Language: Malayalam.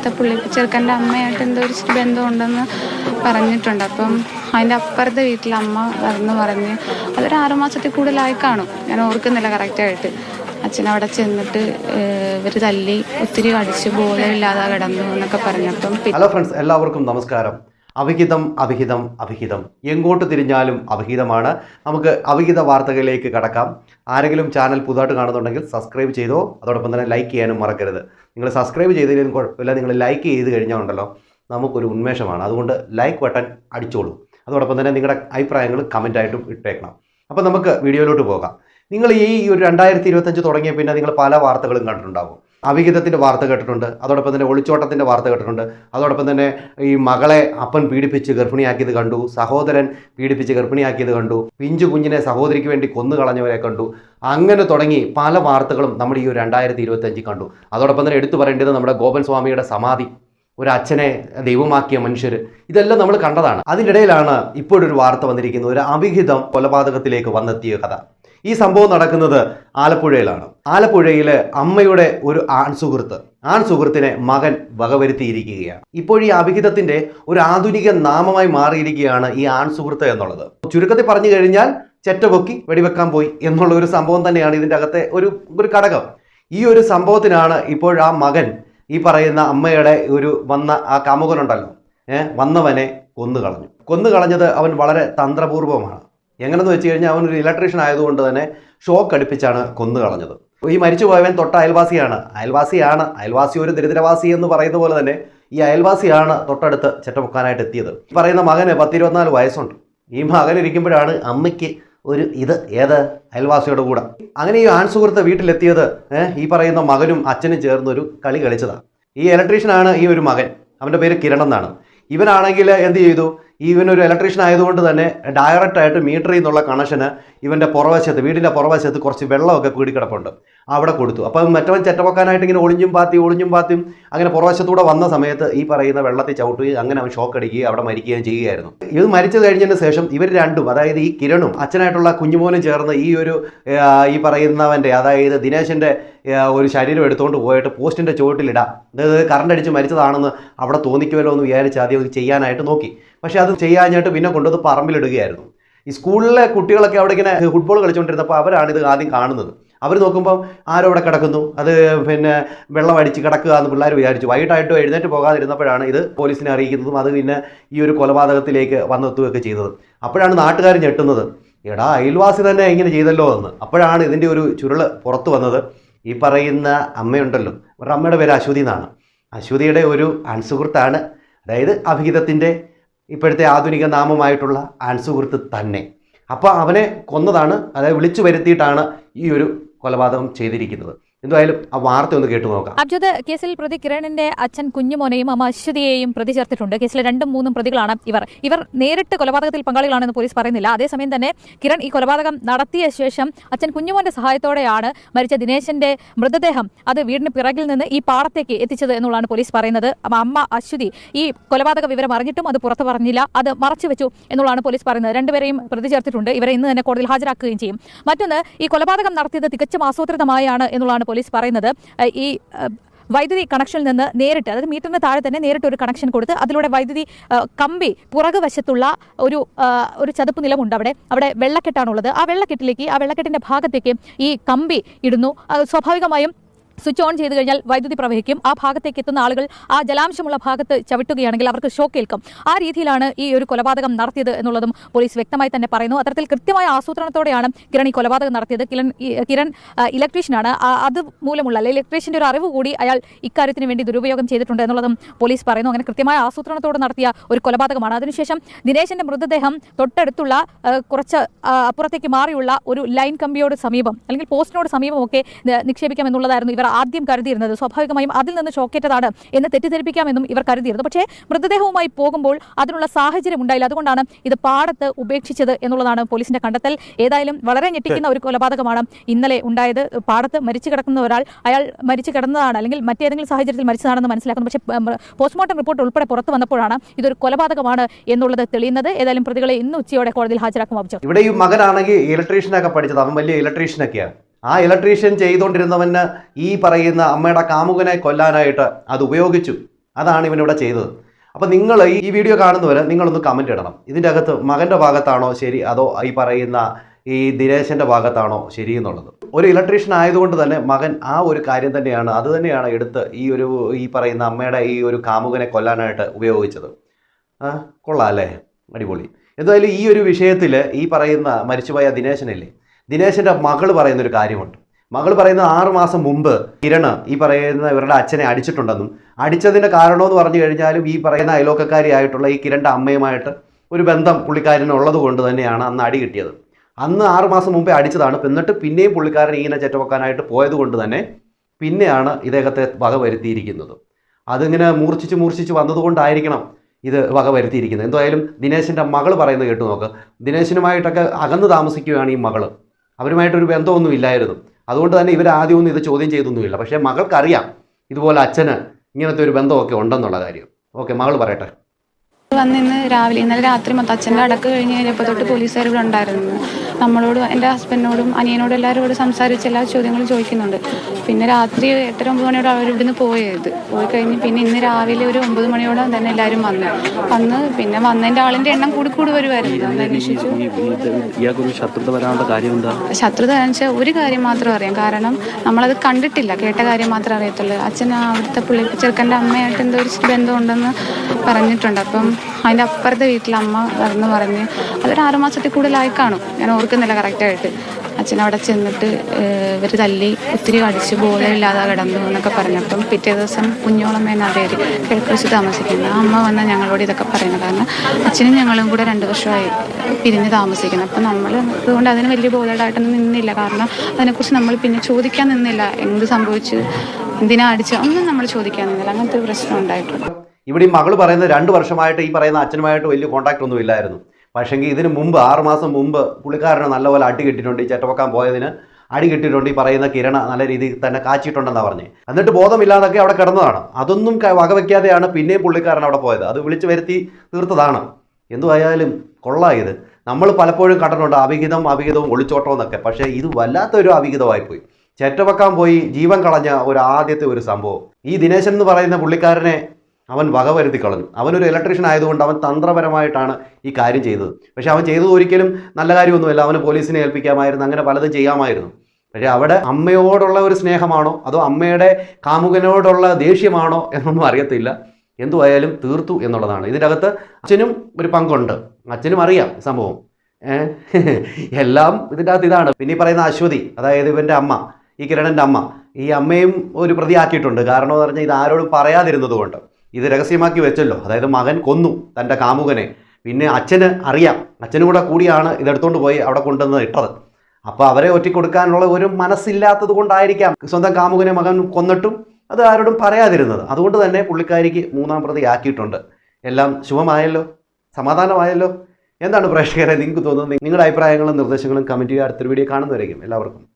അവിടുത്തെ പുള്ളി ചെറുക്കന്റെ അമ്മയായിട്ട് എന്തോ ഒരു ബന്ധം ഉണ്ടെന്ന് പറഞ്ഞിട്ടുണ്ട്. അപ്പം അതിന്റെ അപ്പുറത്തെ വീട്ടിലെ അമ്മ വന്ന് പറഞ്ഞ് അതൊരു ആറുമാസത്തിൽ കൂടുതലായി കാണും. ഞാൻ ഓർക്കുന്നില്ല കറക്റ്റായിട്ട്. അച്ഛൻ അവിടെ ചെന്നിട്ട് ഇവർ തല്ലി ഒത്തിരി അടിച്ച് ബോധമില്ലാതെ കിടന്നു എന്നൊക്കെ പറഞ്ഞപ്പം ഹലോ ഫ്രണ്ട്സ് എല്ലാവർക്കും നമസ്കാരം. അവിഹിതം അവിഹിതം അവിഹിതം. എങ്ങോട്ട് തിരിഞ്ഞാലും അവിഹിതമാണ്. നമുക്ക് അവിഹിത വാർത്തകളിലേക്ക് കടക്കാം. ആരെങ്കിലും ചാനൽ പുതുതായിട്ട് കാണുന്നുണ്ടെങ്കിൽ സബ്സ്ക്രൈബ് ചെയ്തോ അതോടൊപ്പം തന്നെ ലൈക്ക് ചെയ്യാനും മറക്കരുത്. നിങ്ങൾ സബ്സ്ക്രൈബ് ചെയ്തതിലും കുഴപ്പമില്ല നിങ്ങൾ ലൈക്ക് ചെയ്ത് കഴിഞ്ഞാൽ ഉണ്ടല്ലോ നമുക്കൊരു ഉന്മേഷമാണ്. അതുകൊണ്ട് ലൈക്ക് ബട്ടൺ അടിച്ചോളൂ. അതോടൊപ്പം തന്നെ നിങ്ങളുടെ അഭിപ്രായങ്ങൾ കമന്റായിട്ടും ഇട്ടേക്കണം. അപ്പോൾ നമുക്ക് വീഡിയോയിലോട്ട് പോകാം. നിങ്ങൾ ഈ ഒരു രണ്ടായിരത്തി ഇരുപത്തഞ്ച് തുടങ്ങിയ പിന്നെ നിങ്ങൾ പല വാർത്തകളും കണ്ടിട്ടുണ്ടാകും അവിഹിതത്തിന്റെ വാർത്ത കേട്ടിട്ടുണ്ട് അതോടൊപ്പം തന്നെ ഒളിച്ചോട്ടത്തിന്റെ വാർത്ത കേട്ടിട്ടുണ്ട് അതോടൊപ്പം തന്നെ ഈ മകളെ അപ്പൻ പീഡിപ്പിച്ച് ഗർഭിണിയാക്കിയത് കണ്ടു സഹോദരൻ പീഡിപ്പിച്ച് ഗർഭിണിയാക്കിയത് കണ്ടു പിഞ്ചു കുഞ്ഞിനെ സഹോദരിക്ക് വേണ്ടി കൊന്നു കളഞ്ഞവരെ കണ്ടു. അങ്ങനെ തുടങ്ങി പല വാർത്തകളും നമ്മുടെ ഈ ഒരു രണ്ടായിരത്തി ഇരുപത്തഞ്ചിൽ കണ്ടു. അതോടൊപ്പം തന്നെ എടുത്തു പറയേണ്ടത് നമ്മുടെ ഗോപൻ സ്വാമിയുടെ സമാധി ഒരു അച്ഛനെ ദൈവമാക്കിയ മനുഷ്യർ ഇതെല്ലാം നമ്മൾ കണ്ടതാണ്. അതിനിടയിലാണ് ഇപ്പോഴൊരു വാർത്ത വന്നിരിക്കുന്നത് ഒരു അവിഹിതം കൊലപാതകത്തിലേക്ക് വന്നെത്തിയ കഥ. ഈ സംഭവം നടക്കുന്നത് ആലപ്പുഴയിലാണ്. ആലപ്പുഴയിൽ അമ്മയുടെ ഒരു ആൺ സുഹൃത്ത് ആൺ സുഹൃത്തിനെ മകൻ വകവരുത്തിയിരിക്കുകയാണ്. ഇപ്പോൾ ഈ അവിഹിതത്തിന്റെ ഒരു ആധുനിക നാമമായി മാറിയിരിക്കുകയാണ് ഈ ആൺ സുഹൃത്ത് എന്നുള്ളത്. ചുരുക്കത്തിൽ പറഞ്ഞു കഴിഞ്ഞാൽ ചെറ്റപൊക്കി വെടിവെക്കാൻ പോയി എന്നുള്ള ഒരു സംഭവം തന്നെയാണ് ഇതിന്റെ അകത്തെ ഒരു ഒരു ഘടകം. ഈ ഒരു സംഭവത്തിനാണ് ഇപ്പോൾ ആ മകൻ ഈ പറയുന്ന അമ്മയുടെ ഒരു വന്ന ആ കാമുകനുണ്ടല്ലോ. ഏഹ് വന്നവനെ കൊന്നു കളഞ്ഞു കൊന്നു കളഞ്ഞത് അവൻ വളരെ തന്ത്രപൂർവമാണ്. എങ്ങനെന്ന് വെച്ച് കഴിഞ്ഞാൽ അവനൊരു ഇലക്ട്രീഷ്യൻ ആയതുകൊണ്ട് തന്നെ ഷോക്ക് അടുപ്പിച്ചാണ് കൊന്നു കളഞ്ഞത്. ഈ മരിച്ചു പോയവൻ തൊട്ട അയൽവാസിയാണ്. അയൽവാസിയാണ്. അയൽവാസി ഒരു ദരിദ്രവാസി എന്ന് പറയുന്ന പോലെ തന്നെ ഈ അയൽവാസിയാണ് തൊട്ടടുത്ത് ചെറ്റമുക്കാനായിട്ട് എത്തിയത്. പറയുന്ന മകന് പത്തിരുപത്തിനാല് വയസ്സുണ്ട്. ഈ മകൻ ഇരിക്കുമ്പോഴാണ് അമ്മയ്ക്ക് ഒരു ഇത് ഏത്? അയൽവാസിയുടെ കൂടെ. അങ്ങനെ ഈ ആൺ സുഹൃത്ത് വീട്ടിലെത്തിയത് ഈ പറയുന്ന മകനും അച്ഛനും ചേർന്ന് ഒരു കളി കളിച്ചതാണ് ഈ ഇലക്ട്രീഷ്യനാണ് ഈ ഒരു മകൻ. അവന്റെ പേര് കിരൺ എന്നാണ്. ഇവനാണെങ്കിൽ എന്ത് ചെയ്തു? ഇവനൊരു ഇലക്ട്രീഷ്യൻ ആയതുകൊണ്ട് തന്നെ ഡയറക്റ്റായിട്ട് മീറ്ററിൽ നിന്നുള്ള കണക്ഷന് ഇവന്റെ പുറവശത്ത് വീടിന്റെ പുറവശത്ത് കുറച്ച് വെള്ളമൊക്കെ കൂടിക്കിടപ്പുണ്ട്. അവിടെ കൊടുത്തു. അപ്പം മറ്റവൻ ചെറ്റപ്പൊക്കാനായിട്ട് ഇങ്ങനെ ഒളിഞ്ഞും പാത്തി ഒളിഞ്ഞും പാത്തിയും അങ്ങനെ പുറവശത്തൂടെ വന്ന സമയത്ത് ഈ പറയുന്ന വെള്ളത്തിൽ ചവിട്ടുകയും അങ്ങനെ അവൻ ഷോക്ക് അടിക്കുകയും അവിടെ മരിക്കുകയും ചെയ്യുകയായിരുന്നു. ഇത് മരിച്ചു കഴിഞ്ഞതിന് ശേഷം ഇവർ രണ്ടും അതായത് ഈ കിരണും അച്ഛനായിട്ടുള്ള കുഞ്ഞുമോനും ചേർന്ന് ഈ ഒരു ഈ പറയുന്നവന്റെ അതായത് ദിനേശന്റെ ഒരു ശരീരം എടുത്തുകൊണ്ട് പോയിട്ട് പോസ്റ്റിന്റെ ചുവട്ടിലിടാം. അതായത് കറണ്ട് അടിച്ച് മരിച്ചതാണെന്ന് അവിടെ തോന്നിക്കുമല്ലോ എന്ന് വിചാരിച്ച് ആദ്യം ചെയ്യാനായിട്ട് നോക്കി. പക്ഷേ അത് ചെയ്യാഞ്ഞിട്ട് പിന്നെ കൊണ്ടുവന്ന് പറമ്പിലിടുകയായിരുന്നു. ഈ സ്കൂളിലെ കുട്ടികളൊക്കെ അവിടെ ഇങ്ങനെ ഫുട്ബോൾ കളിച്ചുകൊണ്ടിരുന്നപ്പോൾ അവരാണ് ഇത് ആദ്യം കാണുന്നത്. അവർ നോക്കുമ്പോൾ ആരോ അവിടെ കിടക്കുന്നു. അത് പിന്നെ വെള്ളം അടിച്ച് കിടക്കുക എന്ന് പിള്ളേർ വിചാരിച്ചു. വൈകിട്ടായിട്ട് എഴുന്നേറ്റ് പോകാതിരുന്നപ്പോഴാണ് ഇത് പോലീസിനെ അറിയിക്കുന്നതും അത് പിന്നെ ഈ ഒരു കൊലപാതകത്തിലേക്ക് വന്നെത്തുകയൊക്കെ ചെയ്തത്. അപ്പോഴാണ് നാട്ടുകാർ ഞെട്ടുന്നത്. എടാ അയൽവാസി തന്നെ ഇങ്ങനെ ചെയ്തല്ലോ എന്ന്. അപ്പോഴാണ് ഇതിന്റെ ഒരു ചുരുൾ പുറത്തു വന്നത്. ഈ പറയുന്ന അമ്മയുണ്ടല്ലോ. അവരുടെ അമ്മയുടെ പേര് അശ്വതി എന്നാണ്. അശ്വതിയുടെ ഒരു അൺസുഹൃത്താണ്. അതായത് അഭിഹിതത്തിന്റെ ഇപ്പോഴത്തെ ആധുനിക നാമമായിട്ടുള്ള ആൻസുഹൃത്ത് തന്നെ. അപ്പോൾ അവനെ കൊന്നതാണ് അതായത് വിളിച്ചു വരുത്തിയിട്ടാണ് ഈ ഒരു കൊലപാതകം ചെയ്തിരിക്കുന്നത്. എന്തായാലും ആ വാർത്ത ഒന്ന് കേട്ടു നോക്കാം. അബ്ജദ് കേസിൽ പ്രതി കിരണിന്റെ അച്ഛൻ കുഞ്ഞുമോനെയും അമ്മ അശ്വതിയെയും പ്രതി ചേർത്തിട്ടുണ്ട്. കേസിലെ രണ്ടും മൂന്നും പ്രതികളാണ് ഇവർ. ഇവർ നേരിട്ട് കൊലപാതകത്തിൽ പങ്കാളികളാണെന്ന് പോലീസ് പറയുന്നില്ല. അതേസമയം തന്നെ കിരൺ ഈ കൊലപാതകം നടത്തിയ ശേഷം അച്ഛൻ കുഞ്ഞുമോന്റെ സഹായത്തോടെയാണ് മരിച്ച ദിനേശന്റെ മൃതദേഹം അത് വീടിന് പിറകിൽ നിന്ന് ഈ പാടത്തേക്ക് എത്തിച്ചത് എന്നുള്ളതാണ് പോലീസ് പറയുന്നത്. അമ്മ അശ്വതി ഈ കൊലപാതക വിവരം അറിഞ്ഞിട്ടും അത് പുറത്തു പറഞ്ഞില്ല. അത് മറച്ചു വെച്ചു എന്നുള്ളതാണ് പോലീസ് പറയുന്നത്. രണ്ടുപേരെയും പ്രതി ചേർത്തിട്ടുണ്ട്. ഇവരെ ഇന്ന് തന്നെ കോടതിയിൽ ഹാജരാക്കുകയും ചെയ്യും. മറ്റൊന്ന് ഈ കൊലപാതകം നടത്തിയത് തികച്ചും ആസൂത്രിതമായാണ് എന്നുള്ളതാണ് പോലീസ് പറയുന്നത് ഈ വൈദ്യുതി കണക്ഷനിൽ നിന്ന് നേരിട്ട് അതായത് മീറ്ററിന് താഴെ തന്നെ നേരിട്ട് ഒരു കണക്ഷൻ കൊടുത്ത് അതിലൂടെ വൈദ്യുതി കമ്പി പുറകു വശത്തുള്ള ഒരു ഒരു ചതുപ്പ് നിലമുണ്ട് അവിടെ. അവിടെ വെള്ളക്കെട്ടാണുള്ളത്. ആ വെള്ളക്കെട്ടിലേക്ക് ആ വെള്ളക്കെട്ടിന്റെ ഭാഗത്തേക്ക് ഈ കമ്പി ഇടുന്നു. സ്വാഭാവികമായും സ്വിച്ച് ഓൺ ചെയ്ത് കഴിഞ്ഞാൽ വൈദ്യുതി പ്രവഹിക്കും. ആ ഭാഗത്തേക്ക് എത്തുന്ന ആളുകൾ ആ ജലാംശമുള്ള ഭാഗത്ത് ചവിട്ടുകയാണെങ്കിൽ അവർക്ക് ഷോക്ക് ഏൽക്കും. ആ രീതിയിലാണ് ഈ ഒരു കൊലപാതകം നടത്തിയത് എന്നുള്ളതും പോലീസ് വ്യക്തമായി തന്നെ പറയുന്നു. അത്തരത്തിൽ കൃത്യമായ ആസൂത്രണത്തോടെയാണ് കിരൺ ഈ കൊലപാതകം നടത്തിയത്. കിരൺ കിരൺ ഇലക്ട്രീഷ്യനാണ്. അത് മൂലമുള്ള അല്ലെങ്കിൽ ഇലക്ട്രീഷ്യന്റെ ഒരു അറിവ് കൂടി അയാൾ ഇക്കാര്യത്തിന് വേണ്ടി ദുരുപയോഗം ചെയ്തിട്ടുണ്ട് എന്നുള്ളതും പോലീസ് പറയുന്നു. അങ്ങനെ കൃത്യമായ ആസൂത്രണത്തോടെ നടത്തിയ ഒരു കൊലപാതകമാണ്. അതിനുശേഷം ദിനേശന്റെ മൃതദേഹം തൊട്ടടുത്തുള്ള കുറച്ച് അപ്പുറത്തേക്ക് മാറിയുള്ള ഒരു ലൈൻ കമ്പിയോട് സമീപം അല്ലെങ്കിൽ പോസ്റ്റിനോട് സമീപമൊക്കെ നിക്ഷേപിക്കാം എന്നുള്ളതായിരുന്നു ഇവർ ആദ്യം കരുതിയിരുന്നത്. സ്വാഭാവികമായും അതിൽ നിന്ന് ഷോക്കേറ്റതാണ് എന്ന് തെറ്റിദ്ധരിപ്പിക്കാമെന്നും ഇവർ കരുതിയിരുന്നു. പക്ഷേ മൃതദേഹവുമായി പോകുമ്പോൾ അതിനുള്ള സാഹചര്യം ഉണ്ടായില്ല. അതുകൊണ്ടാണ് ഇത് പാടത്ത് ഉപേക്ഷിച്ചത് എന്നുള്ളതാണ് പോലീസിന്റെ കണ്ടെത്തൽ. ഏതായാലും വളരെ ഞെട്ടിക്കുന്ന ഒരു കൊലപാതകമാണ് ഇന്നലെ ഉണ്ടായത്. പാടത്ത് മരിച്ചു കിടക്കുന്ന ഒരാൾ അയാൾ മരിച്ചു കിടന്നതാണ് അല്ലെങ്കിൽ മറ്റേതെങ്കിലും സാഹചര്യത്തിൽ മരിച്ചതാണെന്ന് മനസ്സിലാക്കുന്നു. പക്ഷേ പോസ്റ്റ്മോർട്ടം റിപ്പോർട്ട് ഉൾപ്പെടെ പുറത്തു വന്നപ്പോഴാണ് ഇതൊരു കൊലപാതകമാണ് എന്നുള്ളത് തെളിയുന്നത്. ഏതായാലും പ്രതികളെ ഇന്ന് ഉച്ചയോടെ കോടതിയിൽ ഹാജരാക്കും ഇവിടെ ഈ മകനാണെങ്കിൽ ഇലക്ട്രീഷ്യനൊക്കെ പഠിച്ചത്. അവൻ വലിയ ഇലക്ട്രീഷ്യനൊക്കെയാണ് ആ ഇലക്ട്രീഷ്യൻ ചെയ്തുകൊണ്ടിരുന്നവന് ഈ പറയുന്ന അമ്മയുടെ കാമുകനെ കൊല്ലാനായിട്ട് അത് ഉപയോഗിച്ചു. അതാണ് ഇവനിവിടെ ചെയ്തത്. അപ്പോൾ നിങ്ങൾ ഈ വീഡിയോ കാണുന്നവർ നിങ്ങളൊന്ന് കമന്റ് ഇടണം. ഇതിന്റെ അകത്ത് മകന്റെ ഭാഗത്താണോ ശരി അതോ ഈ പറയുന്ന ഈ ദിനേശന്റെ ഭാഗത്താണോ ശരി എന്നുള്ളത്. ഒരു ഇലക്ട്രീഷ്യൻ ആയതുകൊണ്ട് തന്നെ മകൻ ആ ഒരു കാര്യം തന്നെയാണ് അത് തന്നെയാണ് എടുത്ത് ഈ ഒരു ഈ പറയുന്ന അമ്മയുടെ ഈ ഒരു കാമുകനെ കൊല്ലാനായിട്ട് ഉപയോഗിച്ചത്. കൊള്ളാം അല്ലേ? അടിപൊളി. എന്തായാലും ഈ ഒരു വിഷയത്തിൽ ഈ പറയുന്ന മരിച്ചുപോയ ദിനേശനില്ലേ? ദിനേശന്റെ മകൾ പറയുന്നൊരു കാര്യമുണ്ട്. മകൾ പറയുന്നത് ആറ് മാസം മുമ്പ് കിരണ് ഈ പറയുന്ന ഇവരുടെ അച്ഛനെ അടിച്ചിട്ടുണ്ടെന്നും അടിച്ചതിന്റെ കാരണമെന്ന് പറഞ്ഞു കഴിഞ്ഞാലും ഈ പറയുന്ന അയലോക്കക്കാരിയായിട്ടുള്ള ഈ കിരണിന്റെ അമ്മയുമായിട്ട് ഒരു ബന്ധം പുള്ളിക്കാരന് ഉള്ളത് കൊണ്ട് തന്നെയാണ് അന്ന് അടി കിട്ടിയത്. അന്ന് ആറ് മാസം മുമ്പേ അടിച്ചതാണ്. എന്നിട്ട് പിന്നെയും പുള്ളിക്കാരൻ ഇങ്ങനെ ചെറ്റവെക്കാനായിട്ട് പോയത് കൊണ്ട് തന്നെ പിന്നെയാണ് ഇദ്ദേഹത്തെ വക വരുത്തിയിരിക്കുന്നത് അതിങ്ങനെ മൂർച്ഛിച്ച് മൂർച്ഛിച്ച് വന്നതുകൊണ്ടായിരിക്കണം ഇത് വക വരുത്തിയിരിക്കുന്നത് എന്തായാലും ദിനേശിന്റെ മകൾ പറയുന്നത് കേട്ടു നോക്ക്. ദിനേശിനുമായിട്ടൊക്കെ അകന്ന് താമസിക്കുകയാണ് ഈ മകൾ അവരുമായിട്ടൊരു ബന്ധമൊന്നും ഇല്ലായിരുന്നു. അതുകൊണ്ട് തന്നെ ഇവർ ആദ്യമൊന്നും ഇത് ചോദ്യം ചെയ്തൊന്നുമില്ല. പക്ഷേ മകൾക്കറിയാം ഇതുപോലെ അച്ഛന് ഇങ്ങനത്തെ ഒരു ബന്ധമൊക്കെ ഉണ്ടെന്നുള്ള കാര്യം. ഓക്കെ മകൾ പറയട്ടെ. വന്ന് ഇന്ന് രാവിലെ ഇന്നലെ രാത്രി മൊത്തം അച്ഛന്റെ അടക്ക് കഴിഞ്ഞ് കഴിഞ്ഞപ്പോൾ തൊട്ട് പോലീസുകാർ ഇവിടെ ഉണ്ടായിരുന്നു. നമ്മളോട് എന്റെ ഹസ്ബൻഡിനോടും അനിയനോടും എല്ലാവരും ഇവിടെ സംസാരിച്ച് എല്ലാ ചോദ്യങ്ങളും ചോദിക്കുന്നുണ്ട്. പിന്നെ രാത്രി എട്ടര ഒമ്പത് മണിയോടെ അവർ ഇവിടുന്ന് പോയത്. പോയി കഴിഞ്ഞ് പിന്നെ ഇന്ന് രാവിലെ ഒരു ഒമ്പത് മണിയോടെ തന്നെ എല്ലാവരും വന്നു. വന്ന് പിന്നെ വന്നതിന്റെ ആളിന്റെ എണ്ണം കൂടി കൂടി വരുമായിരുന്നു അന്വേഷിച്ചു? ശത്രുത വരാനുള്ള കാര്യം എന്താ ശത്രുത എന്ന് വെച്ചാൽ ഒരു കാര്യം മാത്രം അറിയാം. കാരണം നമ്മളത് കണ്ടിട്ടില്ല. കേട്ട കാര്യം മാത്രമേ അറിയത്തുള്ളൂ. അച്ഛൻ അവിടുത്തെ പുള്ളി ചെറുക്കന്റെ അമ്മയായിട്ട് എന്തോ ഒരു ബന്ധമുണ്ടെന്ന് പറഞ്ഞിട്ടുണ്ട്. അപ്പം അതിന്റെ അപ്പുറത്തെ വീട്ടിലെ അമ്മ വന്ന് പറഞ്ഞ് അതൊരു ആറുമാസത്തിൽ കൂടുതലായി കാണും. ഞാൻ ഓർക്കുന്നില്ല കറക്റ്റായിട്ട് അച്ഛൻ അവിടെ ചെന്നിട്ട് ഇവർ തല്ലി ഒത്തിരി കടിച്ച് ബോധമില്ലാതെ കിടന്നു എന്നൊക്കെ പറഞ്ഞപ്പം പിറ്റേ ദിവസം കുഞ്ഞോളമ്മേനെ അതേരി കിഴക്ക് വെച്ച് താമസിക്കുന്നത് ആ അമ്മ വന്നാൽ ഞങ്ങളോട് ഇതൊക്കെ പറയുന്നത്. കാരണം അച്ഛനും ഞങ്ങളും കൂടെ രണ്ട് വർഷമായി പിരിഞ്ഞ് താമസിക്കുന്നത് അപ്പം നമ്മൾ അതുകൊണ്ട് അതിന് വലിയ ബോധമായിട്ടൊന്നും നിന്നില്ല. കാരണം അതിനെക്കുറിച്ച് നമ്മൾ പിന്നെ ചോദിക്കാൻ നിന്നില്ല. എന്ത് സംഭവിച്ചു? എന്തിനാ അടിച്ചു ഒന്നും നമ്മൾ ചോദിക്കാൻ നിന്നില്ല. അങ്ങനത്തെ ഒരു പ്രശ്നം ഉണ്ടായിട്ടുണ്ട്. ഇവിടെ ഈ മകൾ പറയുന്നത് രണ്ട് വർഷമായിട്ട് ഈ പറയുന്ന അച്ഛനുമായിട്ട് വലിയ കോൺടാക്റ്റ് ഒന്നും ഇല്ലായിരുന്നു. പക്ഷേങ്കിൽ ഇതിന് മുമ്പ് ആറ് മാസം മുമ്പ് പുള്ളിക്കാരന് നല്ലപോലെ അടി കിട്ടിയിട്ടുണ്ട് ഈ ചെറ്റവക്കാൻ പോയതിന്. അടി കിട്ടിയിട്ടുണ്ട് ഈ പറയുന്ന കിരണ നല്ല രീതിയിൽ തന്നെ കാച്ചിട്ടുണ്ടെന്നാണ് പറഞ്ഞത് എന്നിട്ട് ബോധമില്ലാതൊക്കെ അവിടെ കിടന്നതാണ്. അതൊന്നും വകവയ്ക്കാതെയാണ് പിന്നെയും പുള്ളിക്കാരൻ അവിടെ പോയത്. അത് വിളിച്ചു വരുത്തി തീർത്തതാണ്. എന്തുവായാലും കൊള്ളാം ഇത്. നമ്മൾ പലപ്പോഴും കണ്ടിട്ടുണ്ട് അവിഹിതം അവിഹിതവും ഒളിച്ചോട്ടം എന്നൊക്കെ. പക്ഷേ ഇത് വല്ലാത്തൊരു അവിഹിതമായിപ്പോയി. ചേറ്റവക്കാൻ പോയി ജീവൻ കളഞ്ഞ ഒരു ആദ്യത്തെ ഒരു സംഭവം. ഈ ദിനേശൻ എന്ന് പറയുന്ന പുള്ളിക്കാരനെ അവൻ വകവരുത്തി കളഞ്ഞു. അവനൊരു ഇലക്ട്രീഷ്യൻ ആയതുകൊണ്ട് അവൻ തന്ത്രപരമായിട്ടാണ് ഈ കാര്യം ചെയ്തത്. പക്ഷേ അവൻ ചെയ്തത് ഒരിക്കലും നല്ല കാര്യമൊന്നുമല്ല. അവന് പോലീസിനെ ഏൽപ്പിക്കാമായിരുന്നു. അങ്ങനെ പലതും ചെയ്യാമായിരുന്നു. പക്ഷേ അവിടെ അമ്മയോടുള്ള ഒരു സ്നേഹമാണോ? അതോ അമ്മയുടെ കാമുകനോടുള്ള ദേഷ്യമാണോ എന്നൊന്നും അറിയത്തില്ല. എന്തുവായാലും തീർത്തു എന്നുള്ളതാണ്. ഇതിനകത്ത് അച്ഛനും ഒരു പങ്കുണ്ട്. അച്ഛനും അറിയാം സംഭവം. എല്ലാം ഇതിന്റെ അകത്ത് ഇതാണ്. പിന്നെ പറയുന്ന അശ്വതി അതായത് ഇവന്റെ അമ്മ ഈ കിരണന്റെ അമ്മ ഈ അമ്മയും ഒരു പ്രതിയാക്കിയിട്ടുണ്ട്. കാരണം എന്ന് പറഞ്ഞാൽ ഇത് ആരോടും പറയാതിരുന്നത് കൊണ്ട്. ഇത് രഹസ്യമാക്കി വെച്ചല്ലോ. അതായത് മകൻ കൊന്നു തന്റെ കാമുകനെ. പിന്നെ അച്ഛന് അറിയാം. അച്ഛനും കൂടെ കൂടിയാണ് ഇതെടുത്തുകൊണ്ട് പോയി അവിടെ കൊണ്ടുവന്ന് ഇട്ടത്. അപ്പോൾ അവരെ ഒറ്റിക്കൊടുക്കാനുള്ള ഒരു മനസ്സില്ലാത്തത് കൊണ്ടായിരിക്കാം സ്വന്തം കാമുകനെ മകൻ കൊന്നിട്ടും അത് ആരോടും പറയാതിരുന്നത്. അതുകൊണ്ട് തന്നെ പുള്ളിക്കാരിക്ക് മൂന്നാം പ്രതി ആക്കിയിട്ടുണ്ട്. എല്ലാം ശുഭമായല്ലോ? സമാധാനമായല്ലോ? എന്താണ് പ്രേക്ഷകരെ നിങ്ങൾക്ക് തോന്നുന്നത്? നിങ്ങളുടെ അഭിപ്രായങ്ങളും നിർദ്ദേശങ്ങളും കമന്റ് ചെയ്യുക. അടുത്തൊരു വീഡിയോ കാണുന്നവരേക്കും. എല്ലാവർക്കും